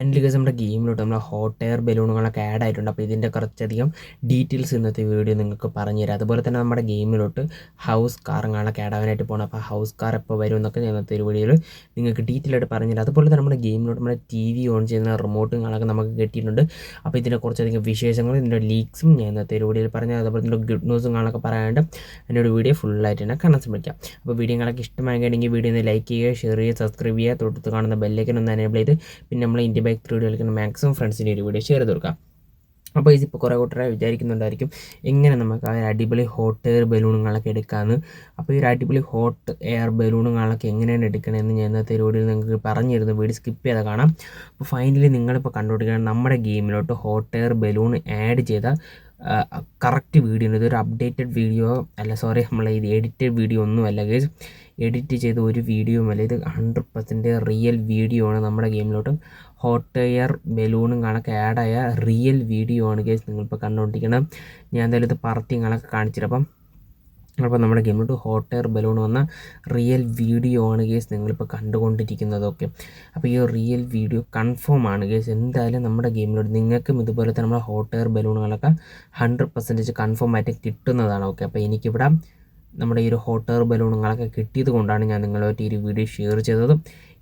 Finally guys നമ്മുടെ ഗെയിമിലോട്ട് നമ്മൾ hot air ബലൂണുകളൊക്കെ add ആയിട്ടുണ്ട്. അപ്പോൾ ഇതിന്റെ കുറച്ചധികം ഡീറ്റെയിൽസ് ഇന്നത്തെ വീഡിയോ നിങ്ങൾക്ക് പറഞ്ഞു തരാം. അതുപോലെ തന്നെ നമ്മുടെ ഗെയിമിലോട്ട് ഹൗസ് കാറുകളൊക്കെ ആഡ് ആവാനായിട്ട് പോകണം അപ്പോൾ ഹൗസ് കാർ എപ്പോൾ വരും എന്നൊക്കെ ഇന്നത്തെ ഒരു വീഡിയോയിൽ നിങ്ങൾക്ക് ഡീറ്റെയിൽ ആയിട്ട് പറഞ്ഞു തരാം. അതുപോലെ തന്നെ നമ്മുടെ ഗെയിമിലോട്ട് നമ്മുടെ ടി വി ഓൺ ചെയ്യുന്ന റിമോട്ടുകളൊക്കെ നമുക്ക് കിട്ടിയിട്ടുണ്ട്. അപ്പോൾ ഇതിന്റെ കുറച്ചധികം വിശേഷങ്ങളും ഇതിന്റെ ലീക്സും ഞാൻ ഇന്നത്തെ ഒരു വീഡിയോയിൽ പറഞ്ഞു അതുപോലെ തന്നെ ഗുഡ് ന്യൂസും കാണൊക്കെ പറയാണ്ട് എന്റെ ഒരു വീഡിയോ ഫുള്ളായിട്ട് തന്നെ കാണാൻ ശ്രമിക്കാം. അപ്പോൾ വീഡിയോകളൊക്കെ ഇഷ്ടമായെങ്കിൽ വീഡിയോ ഒന്ന് ലൈക്ക് ചെയ്യുക ഷെയർ ചെയ്യുക സബ്സ്ക്രൈബ് ചെയ്യുക. തൊട്ടത്ത് കാണുന്ന ബെല്ലേക്കൻ ഒന്ന് എനേബിൾ ചെയ്ത് പിന്നെ നമ്മൾ ഇന്ത്യ ബൈക്ക് ത്രീ കളിക്കുന്ന മാക്സിമം ഫ്രണ്ട്സിന്റെ ഒരു വീഡിയോ ഷെയർ ചെയ്ത് കൊടുക്കാം. അപ്പോൾ ഇതിപ്പോൾ കുറേ കൂട്ടരെ വിചാരിക്കുന്നുണ്ടായിരിക്കും. എങ്ങനെ നമുക്ക് ആ അടിപൊളി ഹോട്ട് എയർ ബലൂണുകളൊക്കെ എടുക്കാമെന്ന് അപ്പോൾ ഈ ഒരു അടിപൊളി ഹോട്ട് എയർ ബലൂണുകളൊക്കെ എങ്ങനെയാണ് എടുക്കണമെന്ന് ഞാൻ ഇന്നത്തെ വീഡിയോയിൽ നിങ്ങൾക്ക് പറഞ്ഞിരുന്നു. വീഡിയോ സ്കിപ്പ് ചെയ്താൽ കാണാം. അപ്പോൾ ഫൈനലി നിങ്ങളിപ്പോൾ കണ്ടുപിടിക്കണം. നമ്മുടെ ഗെയിമിലോട്ട് ഹോട്ട് എയർ ബലൂൺ ആഡ് ചെയ്ത കറക്റ്റ് വീഡിയോ ഇതൊരു അപ്ഡേറ്റഡ് വീഡിയോ അല്ല സോറി നമ്മൾ ഇത് എഡിറ്റഡ് വീഡിയോ ഒന്നുമല്ല ഗേസ് എഡിറ്റ് ചെയ്ത ഒരു വീഡിയോ അല്ല ഇത് ഹൺഡ്രഡ് പെർസെന്റ് റിയൽ വീഡിയോ ആണ് നമ്മുടെ ഗെയിമിലോട്ട് ഹോട്ട് എയർ ബലൂണും കണക്ക് ആഡായ റിയൽ വീഡിയോ ആണ് ഗേസ് നിങ്ങളിപ്പോൾ കണ്ടുകൊണ്ടിരിക്കണം ഞാൻ എന്തായാലും ഇത് പറത്തി കണക്ക് കാണിച്ചിട്ട് അപ്പം അപ്പോൾ നമ്മുടെ ഗെയിമിലോട്ട് ഹോട്ട് എയർ ബലൂൺ വന്ന റിയൽ വീഡിയോ ആണ് ഗേസ് നിങ്ങളിപ്പോൾ കണ്ടുകൊണ്ടിരിക്കുന്നതൊക്കെ. അപ്പോൾ ഈ റിയൽ വീഡിയോ കൺഫേം ആണ് ഗേസ്. എന്തായാലും നമ്മുടെ ഗെയിമിലോട്ട് നിങ്ങൾക്കും ഇതുപോലെ തന്നെ നമ്മുടെ ഹോട്ട് എയർ ബലൂണുകളൊക്കെ ഹൺഡ്രഡ് പെർസെന്റേജ് കൺഫേം ആയിട്ട് കിട്ടുന്നതാണ്. ഓക്കെ അപ്പോൾ എനിക്കിവിടെ നമ്മുടെ ഈ ഒരു ഹോട്ട് എയർ ബലൂണുകളൊക്കെ കിട്ടിയത് കൊണ്ടാണ് ഞാൻ നിങ്ങളുമായിട്ട് ഈ ഒരു വീഡിയോ ഷെയർ ചെയ്തത്.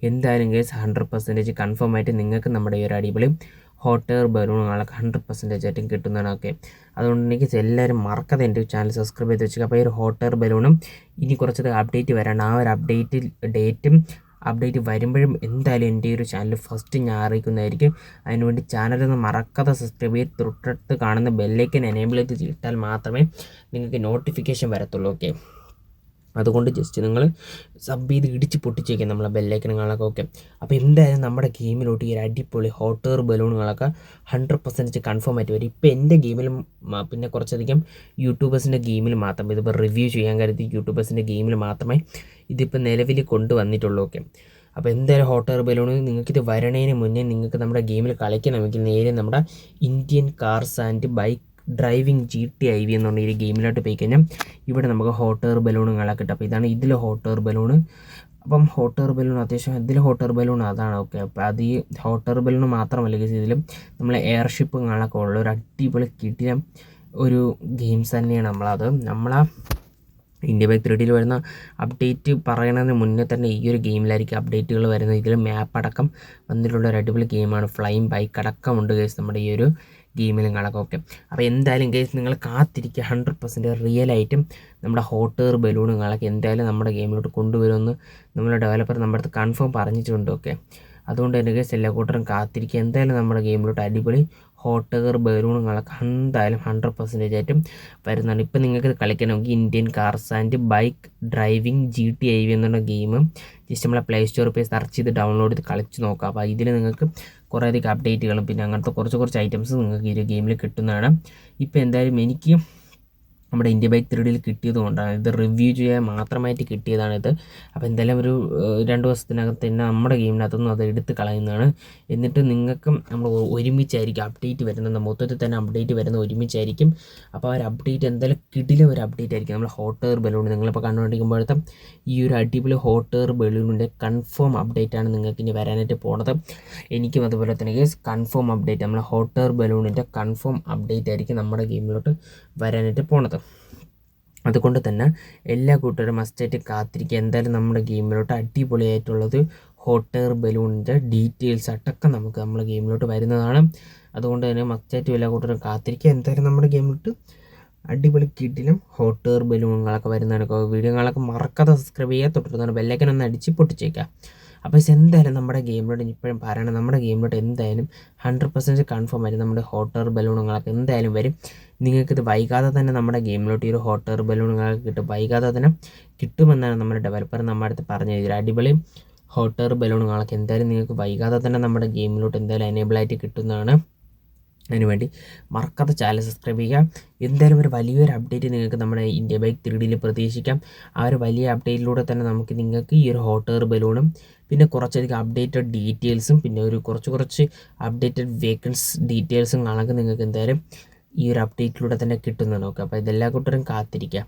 എന്തായാലും കേസ് ഹൺഡ്രഡ് പെർസെന്റേജ് കൺഫേം ആയിട്ട് നിങ്ങൾക്ക് നമ്മുടെ ഈ ഒരു അടിപൊളി ഹോട്ട് എയർ ബലൂണുകളൊക്കെ ഹൺഡ്രഡ് പെർസെന്റേജ് ആയിട്ടും കിട്ടുന്നതാണ്. ഓക്കെ അതുകൊണ്ട് എനിക്ക് എല്ലാവരും മറക്കാതെ എന്റെ ചാനൽ സബ്സ്ക്രൈബ് ചെയ്ത് വെച്ചേക്കുക അപ്പോൾ ഈ ഒരു ഹോട്ട് എയർ ബലൂണും ഇനി കുറച്ചത് അപ്ഡേറ്റ് വരാണ്ട് ആ ഒരു അപ്ഡേറ്റ് ഡേറ്റും അപ്ഡേറ്റ് വരുമ്പോഴും എന്തായാലും എന്റെ ഒരു ചാനൽ ഫസ്റ്റ് ഞാൻ അറിയിക്കുന്നതായിരിക്കും. അതിനുവേണ്ടി ചാനലൊന്ന് മറക്കാതെ സബ്സ്ക്രൈബ് ചെയ്ത് തൊട്ടടുത്ത് കാണുന്ന ബെല്ലേക്കൻ എനേബിൾ ചെയ്ത് ഇട്ടാൽ മാത്രമേ നിങ്ങൾക്ക് നോട്ടിഫിക്കേഷൻ വരത്തുള്ളൂ ഓക്കെ അതുകൊണ്ട് ജസ്റ്റ് നിങ്ങൾ സബ് ചെയ്ത് ഇടിച്ച് പൊട്ടിച്ചേക്കാം നമ്മളെ ബെല്ലൈക്കനുകളൊക്കെ ഓക്കെ അപ്പോൾ എന്തായാലും നമ്മുടെ ഗെയിമിലോട്ട് ഈ ഒരു അടിപൊളി ഹോട്ടർ ബലൂണുകളൊക്കെ ഹൺഡ്രഡ് പെർസെന്റേജ് കൺഫേം ആയിട്ട് വരും. ഇപ്പോൾ എന്റെ ഗെയിമിലും പിന്നെ കുറച്ചധികം യൂട്യൂബേഴ്സിന്റെ ഗെയിമിൽ മാത്രം ഇതിപ്പോൾ റിവ്യൂ ചെയ്യാൻ കരുതി യൂട്യൂബേഴ്സിന്റെ ഗെയിമിൽ മാത്രമേ ഇതിപ്പോൾ നിലവിൽ കൊണ്ടുവന്നിട്ടുള്ളൂ ഓക്കെ അപ്പോൾ എന്തായാലും ഹോട്ട് എയർ ബലൂൺ നിങ്ങൾക്കിത് വരണേന് മുന്നേ നിങ്ങൾക്ക് നമ്മുടെ ഗെയിമിൽ കളിക്കണമെങ്കിൽ നേരെ നമ്മുടെ Indian cars and bike driving G T I V എന്നുള്ള ഈ ഗെയിമിലോട്ട് പോയി കഴിഞ്ഞാൽ ഇവിടെ നമുക്ക് ഹോട്ട് എയർ ബലൂണുകളൊക്കെ കിട്ടും. അപ്പോൾ ഇതാണ് ഇതിൽ ഹോട്ട് എയർ ബലൂണ് അപ്പം ഹോട്ട് എയർ ബലൂൺ അത്യാവശ്യം ഇതിൽ ഹോട്ട് എയർ ബലൂൺ അതാണ്. ഓക്കെ അപ്പോൾ അത് ഈ ഹോട്ട് എയർ ബലൂൺ മാത്രമല്ല ഇതിലും നമ്മൾ എയർഷിപ്പുകളൊക്കെ ഉള്ള ഒരു അടിപൊളി കിട്ടിയ ഒരു ഗെയിംസ് തന്നെയാണ് നമ്മളത്. നമ്മളാ ഇന്ത്യ ബൈക്ക് ത്രീ ഡിയിൽ വരുന്ന അപ്ഡേറ്റ് പറയണതിന് മുന്നേ തന്നെ ഈ ഒരു ഗെയിമിലായിരിക്കും അപ്ഡേറ്റുകൾ വരുന്നത്. ഇതിൽ മാപ്പ് അടക്കം വന്നിട്ടുള്ള ഒരു അടിപൊളി ഗെയിമാണ് ഫ്ലൈം ബൈക്ക് അടക്കമുണ്ട് കേസ് നമ്മുടെ ഈ ഒരു ഗെയിമിലും കണക്കൊക്കെ അപ്പോൾ എന്തായാലും ഗെയിംസ് നിങ്ങൾ കാത്തിരിക്കുക. ഹൺഡ്രഡ് പെർസെന്റ് റിയലായിട്ടും നമ്മുടെ ഹോട്ട് എയർ ബലൂണുകളൊക്കെ എന്തായാലും നമ്മുടെ ഗെയിമിലോട്ട് കൊണ്ടുവരുമെന്ന് നമ്മുടെ ഡെവലപ്പർ നമ്മുടെ അടുത്ത് കൺഫേം പറഞ്ഞിട്ടുണ്ട് ഓക്കെ അതുകൊണ്ട് തന്നെ ഗൈസ് എല്ലാ കൂട്ടരും കാത്തിരിക്കുക. എന്തായാലും നമ്മുടെ ഗെയിമിലോട്ട് അടിപൊളി ഹോട്ട് എയർ ബലൂണുകളൊക്കെ എന്തായാലും ഹൺഡ്രഡ് പെർസെന്റേജ് ആയിട്ടും വരുന്നതാണ് ഇപ്പം നിങ്ങൾക്ക് കളിക്കണമെങ്കിൽ Indian cars and bike driving G T I V എന്നുള്ള ഗെയിം ജസ്റ്റ് നമ്മളെ പ്ലേ സ്റ്റോർ പേ സെർച്ച് ചെയ്ത് ഡൗൺലോഡ് ചെയ്ത് കളിച്ച് നോക്കാം. അപ്പോൾ ഇതിൽ നിങ്ങൾക്ക് കുറേയധികം അപ്ഡേറ്റുകളും പിന്നെ അങ്ങനത്തെ കുറച്ച് കുറച്ച് ഐറ്റംസ് നിങ്ങൾക്ക് ഈ ഒരു ഗെയിമിൽ കിട്ടുന്നതാണ്. ഇപ്പോൾ എന്തായാലും എനിക്ക് നമ്മുടെ ഇന്ത്യ ബൈക്ക് ത്രീഡിയിൽ കിട്ടിയതുകൊണ്ടാണ് ഇത് റിവ്യൂ ചെയ്യാൻ മാത്രമായിട്ട് കിട്ടിയതാണിത് അപ്പോൾ എന്തായാലും ഒരു രണ്ട് ദിവസത്തിനകത്ത് തന്നെ നമ്മുടെ ഗെയിമിനകത്തുനിന്ന് അത് എടുത്ത് കളയുന്നതാണ്. എന്നിട്ട് നിങ്ങൾക്കും നമ്മൾ ഒരുമിച്ചായിരിക്കും അപ്ഡേറ്റ് വരുന്നത്. മൊത്തത്തിൽ തന്നെ അപ്ഡേറ്റ് വരുന്ന ഒരുമിച്ചായിരിക്കും. അപ്പോൾ ആ ഒരു അപ്ഡേറ്റ് എന്തായാലും കിടിലെ ഒരു അപ്ഡേറ്റ് ആയിരിക്കും. നമ്മൾ ഹോട്ട് എയർ ബലൂൺ നിങ്ങളിപ്പോൾ കണ്ടുകൊണ്ടിരിക്കുമ്പോഴത്തെ ഈ ഒരു അടിപൊളി ഹോട്ട് എയർ ബലൂണിന്റെ കൺഫേം അപ്ഡേറ്റ് ആണ് നിങ്ങൾക്ക് ഇനി വരാനായിട്ട് പോണത്. എനിക്കും അതുപോലെ തന്നെ കൺഫേം അപ്ഡേറ്റ്. നമ്മൾ ഹോട്ട് എയർ ബലൂണിന്റെ കൺഫേം അപ്ഡേറ്റ് ആയിരിക്കും നമ്മുടെ ഗെയിമിലോട്ട് വരാനായിട്ട് പോണത്. അതുകൊണ്ട് തന്നെ എല്ലാ കൂട്ടുകാരും മസ്റ്റായിട്ട് കാത്തിരിക്കുക. എന്തായാലും നമ്മുടെ ഗെയിമിലോട്ട് അടിപൊളിയായിട്ടുള്ളത് ഹോട്ട് എയർ ബലൂണിന്റെ ഡീറ്റെയിൽസ് അടക്കം നമുക്ക് നമ്മുടെ ഗെയിമിലോട്ട് വരുന്നതാണ്. അതുകൊണ്ട് തന്നെ മസ്റ്റായിട്ട് എല്ലാ കൂട്ടരും കാത്തിരിക്കുക. എന്തായാലും നമ്മുടെ ഗെയിമിലോട്ട് അടിപൊളി കിട്ടിലും ഹോട്ട് എയർ ബലൂണുകളൊക്കെ വരുന്നതാണ്. വീഡിയോകളൊക്കെ മറക്കാതെ സബ്സ്ക്രൈബ് ചെയ്യുക. തൊട്ടിരുന്നാണ് ബെല്ലൈക്കൻ ഒന്ന് അടിച്ച് പൊട്ടിച്ചേക്കാം അപ്പോൾ ഇത് എന്തായാലും നമ്മുടെ ഗെയിമിലോട്ട് ഇപ്പോഴും പറയണം. നമ്മുടെ ഗെയിമിലോട്ട് എന്തായാലും ഹൺഡ്രഡ് പെർസെന്റ് കൺഫേം ആയിട്ട് നമ്മുടെ ഹോട്ട് എയർ ബലൂണുകളൊക്കെ എന്തായാലും വരും. നിങ്ങൾക്കിത് വൈകാതെ തന്നെ നമ്മുടെ ഗെയിമിലോട്ട് ഈ ഒരു ഹോട്ട് എയർ ബലൂണുകളൊക്കെ കിട്ടും. വൈകാതെ തന്നെ കിട്ടുമെന്നാണ് നമ്മുടെ ഡെവലപ്പർ നമ്മുടെ അടുത്ത് പറഞ്ഞത് അടിപൊളി ഹോട്ട് എയർ ബലൂണുകളൊക്കെ എന്തായാലും നിങ്ങൾക്ക് വൈകാതെ തന്നെ നമ്മുടെ ഗെയിമിലോട്ട് എന്തായാലും എനേബിൾ ആയിട്ട് കിട്ടുന്നതാണ്. അതിനുവേണ്ടി മറക്കാത്ത ചാനൽ സബ്സ്ക്രൈബ് ചെയ്യുക. എന്തായാലും ഒരു വലിയൊരു അപ്ഡേറ്റ് നിങ്ങൾക്ക് നമ്മുടെ ഇന്ത്യ ബൈക്ക് ത്രീ ഡിയിൽ പ്രതീക്ഷിക്കാം. ആ ഒരു വലിയ അപ്ഡേറ്റിലൂടെ തന്നെ നമുക്ക് നിങ്ങൾക്ക് ഈ ഒരു ഹോട്ട് എയർ ബലൂണും പിന്നെ കുറച്ചധികം അപ്ഡേറ്റഡ് ഡീറ്റെയിൽസും പിന്നെ ഒരു കുറച്ച് കുറച്ച് അപ്ഡേറ്റഡ് വേക്കൻസ് ഡീറ്റെയിൽസും കാണാൻ നിങ്ങൾക്ക് എന്തായാലും ഈ ഒരു അപ്ഡേറ്റിലൂടെ തന്നെ കിട്ടുന്നത് നോക്കുക അപ്പോൾ ഇതെല്ലാ കൂട്ടരും കാത്തിരിക്കുക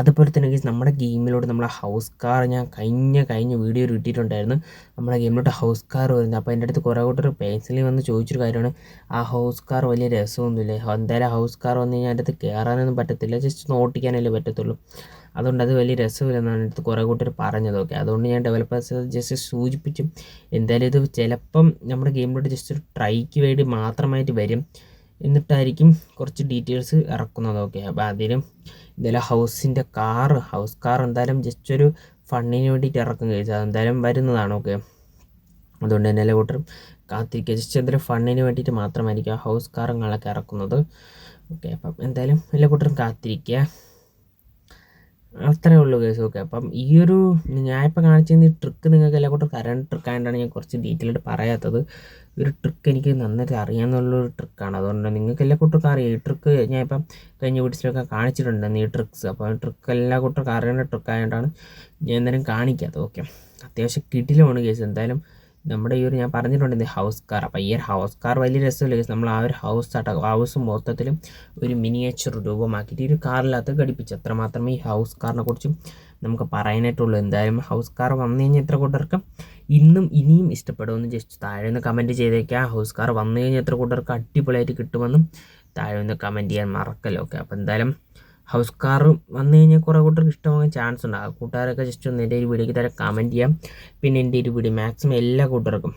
അതുപോലെ തന്നെ നമ്മുടെ ഗെയിമിലൂടെ നമ്മളെ ഹൗസ് കാർ ഞാൻ കഴിഞ്ഞ കഴിഞ്ഞ വീഡിയോ ഇട്ടിട്ടുണ്ടായിരുന്നു. നമ്മുടെ ഗെയിമിലോട്ട് ഹൗസ് കാർ വരുന്നത്. അപ്പോൾ എന്റെ അടുത്ത് കുറേ കൂട്ടർ പേഴ്സണലി വന്ന് ചോദിച്ചൊരു കാര്യമാണ്. ആ ഹൗസ് കാർ വലിയ രസമൊന്നുമില്ല? എന്തായാലും ഹൗസ് കാർ വന്നു കഴിഞ്ഞാൽ അതിന്റെ അടുത്ത് കയറാനൊന്നും പറ്റത്തില്ല. ജസ്റ്റ് ഒന്ന് ഓട്ടിക്കാനല്ലേ പറ്റത്തുള്ളൂ. അതുകൊണ്ട് അത് വലിയ രസമില്ലെന്നാണ് അടുത്ത് കുറേ കൂട്ടർ പറഞ്ഞത്. ഓക്കെ അതുകൊണ്ട് ഞാൻ ഡെവലപ്പേഴ്സ് ജസ്റ്റ് സൂചിപ്പിച്ചും എന്തായാലും ഇത് ചിലപ്പം നമ്മുടെ ഗെയിമിലോട്ട് ജസ്റ്റ് ഒരു ട്രൈക്ക് വേണ്ടി മാത്രമായിട്ട് വരും. എന്നിട്ടായിരിക്കും കുറച്ച് ഡീറ്റെയിൽസ് ഇറക്കുന്നത്. ഓക്കെ അപ്പോൾ അതിലും ഇതെല്ലാം ഹൗസിന്റെ കാറ് ഹൗസ് കാർ എന്തായാലും ജസ്റ്റ് ഒരു ഫണ്ണിന് വേണ്ടിയിട്ട് ഇറക്കും കഴിച്ചാൽ അതെന്തായാലും വരുന്നതാണ്. ഓക്കെ അതുകൊണ്ട് തന്നെ എല്ലാ കൂട്ടരും കാത്തിരിക്കുക. ജസ്റ്റ് എന്തെങ്കിലും ഫണ്ണിന് വേണ്ടിയിട്ട് മാത്രമായിരിക്കും ഹൗസ് കാറുകളൊക്കെ ഇറക്കുന്നത്. ഓക്കെ അപ്പം എന്തായാലും എല്ലാ കൂട്ടരും കാത്തിരിക്കുക. അത്രേ ഉള്ളൂ കേസ് ഓക്കെ അപ്പം ഈ ഒരു ഞാൻ ഞാനിപ്പോൾ കാണിച്ചിരുന്ന ഈ ട്രിക്ക് നിങ്ങൾക്ക് എല്ലാ കൂട്ടം കറണ്ട് ആയതുകൊണ്ടാണ് ഞാൻ കുറച്ച് ഡീറ്റെയിൽഡ് പറയാത്തത്. ഒരു ട്രിക്ക് എനിക്ക് നന്നായിട്ട് അറിയാമെന്നുള്ളൊരു ട്രിക്കാണ് അതുകൊണ്ട് നിങ്ങൾക്ക് എല്ലാ കൂട്ടർക്കും അറിയാം. ഈ ട്രിക്ക് ഞാനിപ്പം കഴിഞ്ഞ വീട്ടിലൊക്കെ കാണിച്ചിട്ടുണ്ട് ഈ ട്രിക്സ് അപ്പോൾ ട്രിക്ക് എല്ലാ കൂട്ടർക്കും അറിയേണ്ട ട്രിക്ക് ആയതുകൊണ്ടാണ് ഞാൻ എന്തായാലും കാണിക്കാത്തത്. ഓക്കെ അത്യാവശ്യം കിടിലമാണ് കേസ് എന്തായാലും നമ്മുടെ ഈ ഒരു ഞാൻ പറഞ്ഞിട്ടുണ്ട് ഹൗസ് കാർ അപ്പോൾ ഈ ഒരു ഹൗസ് കാർ വലിയ രസമില്ല? നമ്മൾ ആ ഒരു ഹൗസ് ആട്ടോ ഹൗസ് മൊത്തത്തിലും ഒരു മിനിയേച്ചർ രൂപമാക്കിയിട്ട് ഈ ഒരു കാറിനകത്ത് ഘടിപ്പിച്ചു. അത്ര മാത്രമേ ഈ ഹൗസ് കാറിനെ കുറിച്ചും നമുക്ക് പറയാനായിട്ടുള്ളൂ. എന്തായാലും ഹൗസ് കാർ വന്നു കഴിഞ്ഞാൽ എത്ര കൂട്ടർക്ക് ഇന്നും ഇനിയും ഇഷ്ടപ്പെടുമെന്ന് ജസ്റ്റ് താഴെ നിന്ന് കമന്റ് ചെയ്തേക്കാം ഹൗസ് കാർ വന്നു കഴിഞ്ഞാൽ എത്ര കൂട്ടർക്ക് അടിപൊളിയായിട്ട് കിട്ടുമെന്നും താഴെ ഒന്ന് കമന്റ് ചെയ്യാൻ മറക്കല്ലോ. ഓക്കെ അപ്പോൾ എന്തായാലും ഹൗസ് കാർ വന്നു കഴിഞ്ഞാൽ കുറേ കൂട്ടർക്ക് ഇഷ്ടമാകാൻ ചാൻസ് ഉണ്ട്. ആ കൂട്ടുകാരൊക്കെ ജസ്റ്റ് ഒന്ന് എന്റെ ഒരു വീഡിയോക്ക് തരാം കമന്റ് ചെയ്യാം. പിന്നെ എന്റെ ഒരു വീഡിയോ മാക്സിമം എല്ലാ കൂട്ടർക്കും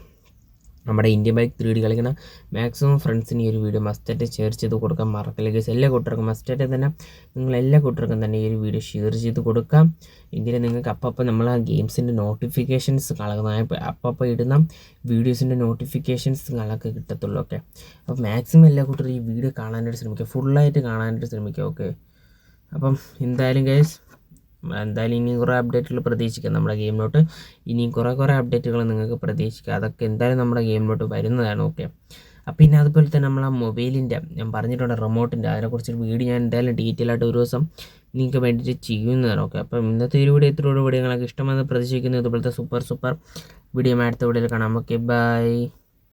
നമ്മുടെ ഇന്ത്യൻ ബൈക്ക് ത്രീ ഡി കളിക്കുന്ന മാക്സിമം ഫ്രണ്ട്സിന് ഈ ഒരു വീഡിയോ മസ്റ്റായിട്ട് ഷെയർ ചെയ്ത് കൊടുക്കാൻ മറക്കില്ല ഗൈസ് എല്ലാ കൂട്ടർക്കും മസ്റ്റായിട്ട് തന്നെ നിങ്ങൾ എല്ലാ കൂട്ടർക്കും തന്നെ ഈ ഒരു വീഡിയോ ഷെയർ ചെയ്ത് കൊടുക്കാം. എങ്കിലും നിങ്ങൾക്ക് അപ്പം നമ്മൾ ആ ഗെയിംസിന്റെ നോട്ടിഫിക്കേഷൻസ് കളകുന്ന അപ്പം ഇടുന്ന വീഡിയോസിന്റെ നോട്ടിഫിക്കേഷൻസ് കളൊക്കെ കിട്ടത്തുള്ളൂ ഓക്കെ അപ്പോൾ മാക്സിമം എല്ലാ കൂട്ടരും ഈ വീഡിയോ കാണാനായിട്ട് ശ്രമിക്കുക. ഫുള്ളായിട്ട് കാണാനായിട്ട് ശ്രമിക്കുക ഓക്കെ അപ്പം എന്തായാലും ഗൈസ് എന്തായാലും ഇനിയും കുറേ അപ്ഡേറ്റുകൾ പ്രതീക്ഷിക്കാം നമ്മുടെ ഗെയിമിലോട്ട് ഇനിയും കുറേ കുറേ അപ്ഡേറ്റുകൾ നിങ്ങൾക്ക് പ്രതീക്ഷിക്കാം. അതൊക്കെ എന്തായാലും നമ്മുടെ ഗെയിമിലോട്ട് വരുന്നതാണ് ഓക്കെ അപ്പം പിന്നെ അതുപോലെ തന്നെ നമ്മൾ ആ മൊബൈലിന്റെ ഞാൻ പറഞ്ഞിട്ടുണ്ട് റിമോട്ടിന്റെ അതിനെക്കുറിച്ചൊരു വീഡിയോ ഞാൻ എന്തായാലും ഡീറ്റെയിൽ ആയിട്ട് ഒരു ദിവസം നിങ്ങൾക്ക് വേണ്ടിയിട്ട് ചെയ്യുന്നതാണ് ഓക്കെ അപ്പം ഇന്നത്തെ ഒരു വീഡിയോ ഇത്രയോട് വീഡിയോ നിങ്ങൾക്ക് ഇഷ്ടമെന്ന് പ്രതീക്ഷിക്കുന്നു. ഇതുപോലത്തെ സൂപ്പർ സൂപ്പർ വീഡിയോ അടുത്ത വീഡിയോയിൽ കാണാം. Okay bye